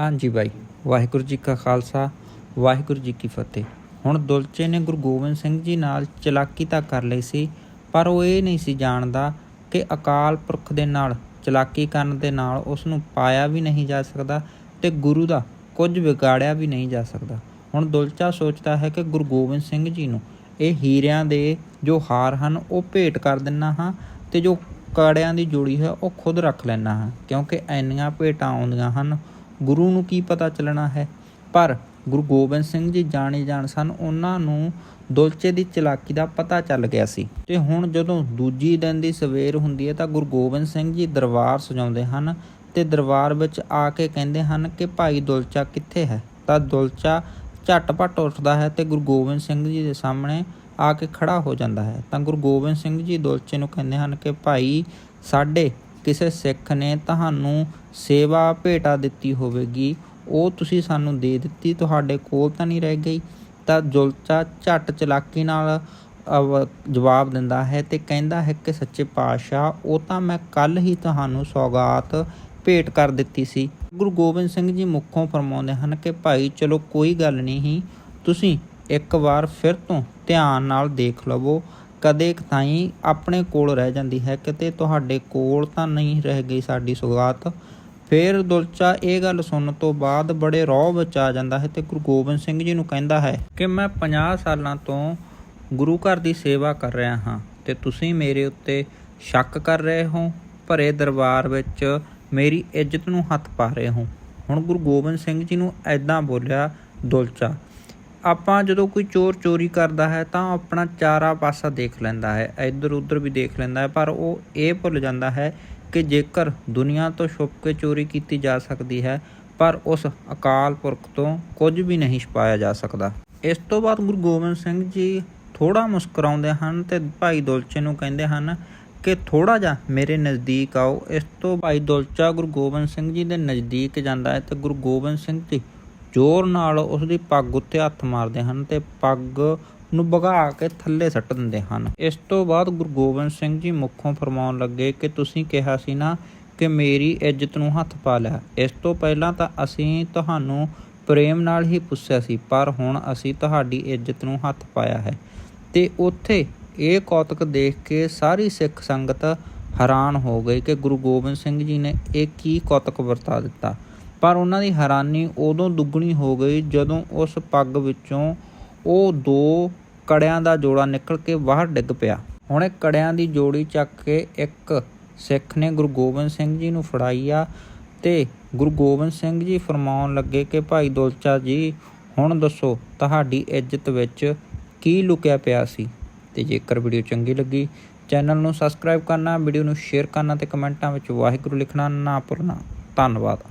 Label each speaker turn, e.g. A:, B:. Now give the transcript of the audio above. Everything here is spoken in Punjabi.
A: ਹਾਂਜੀ ਬਾਈ, ਵਾਹਿਗੁਰੂ ਜੀ ਕਾ ਖਾਲਸਾ, ਵਾਹਿਗੁਰੂ ਜੀ ਕੀ ਫਤਿਹ। ਹੁਣ ਦੁਲਚੇ ਨੇ ਗੁਰੂ ਗੋਬਿੰਦ ਸਿੰਘ ਜੀ ਨਾਲ ਚਲਾਕੀ ਤਾਂ ਕਰ ਲਈ ਸੀ, ਪਰ ਉਹ ਇਹ ਨਹੀਂ ਸੀ ਜਾਣਦਾ ਕਿ ਅਕਾਲ ਪੁਰਖ ਦੇ ਨਾਲ, ਚਲਾਕੀ ਕਰਨ ਦੇ ਨਾਲ ਉਸ ਨੂੰ ਪਾਇਆ ਵੀ ਨਹੀਂ ਜਾ ਸਕਦਾ ਤੇ ਗੁਰੂ ਦਾ ਕੁਝ ਵਿਗਾੜਿਆ ਵੀ ਨਹੀਂ ਜਾ ਸਕਦਾ। ਹੁਣ ਦੁਲਚਾ ਸੋਚਦਾ ਹੈ ਕਿ ਗੁਰੂ ਗੋਬਿੰਦ ਸਿੰਘ ਜੀ ਨੂੰ ਇਹ ਹੀਰਿਆਂ ਦੇ ਜੋ ਹਾਰ ਹਨ, ਉਹ ਭੇਟ ਕਰ ਦਿੰਨਾ ਹਾਂ ਤੇ ਜੋ ਕੜਿਆਂ ਦੀ ਜੋੜੀ ਹੈ, ਉਹ ਖੁਦ ਰੱਖ ਲੈਣਾ ਹਾਂ, ਕਿਉਂਕਿ ਐਨੀਆਂ ਭੇਟਾਂ ਆਉਂਦੀਆਂ ਹਨ ਗੁਰੂ ਨੂੰ ਕੀ ਪਤਾ ਚੱਲਣਾ ਹੈ? ਪਰ ਗੁਰੂ ਗੋਬਿੰਦ ਸਿੰਘ ਜੀ ਜਾਣੇ ਜਾਣ ਸਨ, ਉਹਨਾਂ ਨੂੰ ਦੁਲਚੇ ਦੀ ਚਲਾਕੀ ਦਾ ਪਤਾ ਚੱਲ ਗਿਆ ਸੀ। ਤੇ ਹੁਣ ਜਦੋਂ ਦੂਜੀ ਦਿਨ ਦੀ ਸਵੇਰ ਹੁੰਦੀ ਹੈ ਤਾਂ ਗੁਰੂ ਗੋਬਿੰਦ ਸਿੰਘ ਜੀ ਦਰਬਾਰ ਸਜਾਉਂਦੇ ਹਨ ਤੇ ਦਰਬਾਰ ਵਿੱਚ ਆ ਕੇ ਕਹਿੰਦੇ ਹਨ ਕਿ ਭਾਈ ਦੁਲਚਾ ਕਿੱਥੇ ਹੈ? ਤਾਂ ਦੁਲਚਾ ਝਟਪਟ ਉੱਠਦਾ ਹੈ ਤੇ ਗੁਰੂ ਗੋਬਿੰਦ ਸਿੰਘ ਜੀ ਦੇ ਸਾਹਮਣੇ ਆ ਕੇ ਖੜਾ ਹੋ ਜਾਂਦਾ ਹੈ। ਤਾਂ ਗੁਰੂ ਗੋਬਿੰਦ ਸਿੰਘ ਜੀ ਦੁਲਚੇ ਨੂੰ ਕਹਿੰਦੇ ਹਨ ਕਿ ਭਾਈ, ਸਾਡੇ ਕਿਸੇ ਸਿੱਖ ਨੇ ਤੁਹਾਨੂੰ ਸੇਵਾ ਭੇਟਾ ਦਿੱਤੀ ਹੋਵੇਗੀ, ਉਹ ਤੁਸੀਂ ਸਾਨੂੰ ਦੇ ਦਿੱਤੀ, ਤੁਹਾਡੇ ਕੋਲ ਤਾਂ ਨਹੀਂ ਰਹਿ ਗਈ। ਤਾਂ ਜੁਲਚਾ ਝਟ ਚਲਾਕੀ ਨਾਲ ਜਵਾਬ ਦਿੰਦਾ ਹੈ ਤੇ ਕਹਿੰਦਾ ਹੈ ਕਿ ਸੱਚੇ ਪਾਤਸ਼ਾਹ, ਉਹ ਤਾਂ ਮੈਂ ਕੱਲ ਹੀ ਤੁਹਾਨੂੰ ਸੌਗਾਤ ਭੇਟ ਕਰ ਦਿੱਤੀ ਸੀ। ਗੁਰੂ ਗੋਬਿੰਦ ਸਿੰਘ ਜੀ ਮੁੱਖੋਂ ਫਰਮਾਉਂਦੇ ਹਨ ਕਿ ਭਾਈ ਚਲੋ ਕੋਈ ਗੱਲ ਨਹੀਂ, ਤੁਸੀਂ ਇੱਕ ਵਾਰ ਫਿਰ ਤੋਂ ਧਿਆਨ ਨਾਲ ਦੇਖ ਲਵੋ। ਕਦੇ ਕਤਾਈ ਆਪਣੇ ਕੋਲ ਰਹਿ ਜਾਂਦੀ ਹੈ, ਕਿਤੇ ਤੁਹਾਡੇ ਕੋਲ ਤਾਂ ਨਹੀਂ ਰਹਿ ਗਈ ਸਾਡੀ ਸੌਗਾਤ। ਫਿਰ ਦੁਲਚਾ ਇਹ ਗੱਲ ਸੁਣਨ ਤੋਂ ਬਾਅਦ ਬੜੇ ਰੋਹ ਵਿੱਚ ਆ ਜਾਂਦਾ ਹੈ ਤੇ ਗੁਰੂ ਗੋਬਿੰਦ ਸਿੰਘ ਜੀ ਨੂੰ ਕਹਿੰਦਾ ਹੈ ਕਿ ਮੈਂ 50 ਸਾਲਾਂ ਤੋਂ ਗੁਰੂ ਘਰ ਦੀ ਸੇਵਾ ਕਰ ਰਿਹਾ ਹਾਂ ਤੇ ਤੁਸੀਂ ਮੇਰੇ ਉੱਤੇ ਸ਼ੱਕ ਕਰ ਰਹੇ ਹੋ, ਭਰੇ ਦਰਬਾਰ ਵਿੱਚ ਮੇਰੀ ਇੱਜ਼ਤ ਨੂੰ ਹੱਥ ਪਾ ਰਹੇ ਹੋ। ਹੁਣ ਗੁਰੂ ਗੋਬਿੰਦ ਸਿੰਘ ਜੀ ਨੂੰ ਐਦਾਂ ਬੋਲਿਆ, ਦੁਲਚਾ ਆਪਾਂ ਜਦੋਂ ਕੋਈ ਚੋਰ ਚੋਰੀ ਕਰਦਾ ਹੈ ਤਾਂ ਉਹ ਆਪਣਾ ਚਾਰਾ ਪਾਸਾ ਦੇਖ ਲੈਂਦਾ ਹੈ ਇੱਧਰ ਉੱਧਰ ਵੀ ਦੇਖ ਲੈਂਦਾ ਹੈ, ਪਰ ਉਹ ਇਹ ਭੁੱਲ ਜਾਂਦਾ ਹੈ ਕਿ ਜੇਕਰ ਦੁਨੀਆ ਤੋਂ ਛੁਪ ਕੇ ਚੋਰੀ ਕੀਤੀ ਜਾ ਸਕਦੀ ਹੈ, ਪਰ ਉਸ ਅਕਾਲ ਪੁਰਖ ਤੋਂ ਕੁਝ ਵੀ ਨਹੀਂ ਛੁਪਾਇਆ ਜਾ ਸਕਦਾ। ਇਸ ਤੋਂ ਬਾਅਦ ਗੁਰੂ ਗੋਬਿੰਦ ਸਿੰਘ ਜੀ ਥੋੜਾ ਮੁਸਕਰਾਉਂਦੇ ਹਨ ਤੇ ਭਾਈ ਦੁਲਚੇ ਨੂੰ ਕਹਿੰਦੇ ਹਨ ਕਿ ਥੋੜਾ ਜਿਹਾ ਮੇਰੇ ਨਜ਼ਦੀਕ ਆਓ। ਇਸ ਤੋਂ ਭਾਈ ਦੁਲਚਾ ਗੁਰੂ ਗੋਬਿੰਦ ਸਿੰਘ ਜੀ ਦੇ ਨਜ਼ਦੀਕ ਜਾਂਦਾ ਹੈ ਤੇ ਗੁਰੂ ਗੋਬਿੰਦ ਸਿੰਘ ਜੀ ਜ਼ੋਰ ਨਾਲ ਉਸ ਦੀ ਪੱਗ ਉੱਤੇ ਹੱਥ ਮਾਰਦੇ ਹਨ ਤੇ ਪੱਗ ਨੂੰ ਭਗਾ ਕੇ ਥੱਲੇ ਸੱਟ ਦਿੰਦੇ ਹਨ। ਇਸ ਤੋਂ ਬਾਅਦ ਗੁਰੂ ਗੋਬਿੰਦ ਸਿੰਘ ਜੀ ਮੁੱਖੋਂ ਫਰਮਾਉਣ ਲੱਗੇ ਕਿ ਤੁਸੀਂ ਕਿਹਾ ਸੀ ਨਾ ਕਿ ਮੇਰੀ ਇੱਜ਼ਤ ਨੂੰ ਹੱਥ ਪਾ ਲਿਆ ਇਸ ਤੋਂ ਪਹਿਲਾਂ ਤਾਂ ਅਸੀਂ ਤੁਹਾਨੂੰ ਪ੍ਰੇਮ ਨਾਲ ਹੀ ਪੁੱਛਿਆ ਸੀ, ਪਰ ਹੁਣ ਅਸੀਂ ਤੁਹਾਡੀ ਇੱਜ਼ਤ ਨੂੰ ਹੱਥ ਪਾਇਆ ਹੈ। ਤੇ ਉੱਥੇ ਇਹ ਕੌਤਕ ਦੇਖ ਕੇ ਸਾਰੀ ਸਿੱਖ ਸੰਗਤ ਹੈਰਾਨ ਹੋ ਗਈ ਕਿ ਗੁਰੂ ਗੋਬਿੰਦ ਸਿੰਘ ਜੀ ਨੇ ਇਹ ਕੀ ਕੌਤਕ ਵਰਤਾ ਦਿੱਤਾ। ਪਰ ਉਹਨਾਂ ਦੀ ਹੈਰਾਨੀ ਉਦੋਂ ਦੁੱਗਣੀ ਹੋ ਗਈ ਜਦੋਂ ਉਸ ਪੱਗ ਵਿੱਚੋਂ ਉਹ ਦੋ ਕੜਿਆਂ ਦਾ ਜੋੜਾ ਨਿਕਲ ਕੇ ਬਾਹਰ ਡਿੱਗ ਪਿਆ। ਹੁਣ ਇਹ ਕੜਿਆਂ ਦੀ ਜੋੜੀ ਚੱਕ ਕੇ ਇੱਕ ਸਿੱਖ ਨੇ ਗੁਰੂ ਗੋਬਿੰਦ ਸਿੰਘ ਜੀ ਨੂੰ ਫੜਾਈ ਆ ਤੇ ਗੁਰੂ ਗੋਬਿੰਦ ਸਿੰਘ ਜੀ ਫਰਮਾਉਣ ਲੱਗੇ ਕਿ, ਭਾਈ ਦੁਲਚਾ ਜੀ, ਹੁਣ ਦੱਸੋ ਤੁਹਾਡੀ ਇੱਜ਼ਤ ਵਿੱਚ ਕੀ ਲੁਕਿਆ ਪਿਆ ਸੀ? ਤੇ ਜੇਕਰ ਵੀਡੀਓ ਚੰਗੀ ਲੱਗੀ, ਚੈਨਲ ਨੂੰ ਸਬਸਕ੍ਰਾਈਬ ਕਰਨਾ, ਵੀਡੀਓ ਨੂੰ ਸ਼ੇਅਰ ਕਰਨਾ ਤੇ ਕਮੈਂਟਾਂ ਵਿੱਚ ਵਾਹਿਗੁਰੂ ਲਿਖਣਾ ਨਾ ਭੁੱਲਣਾ। ਧੰਨਵਾਦ।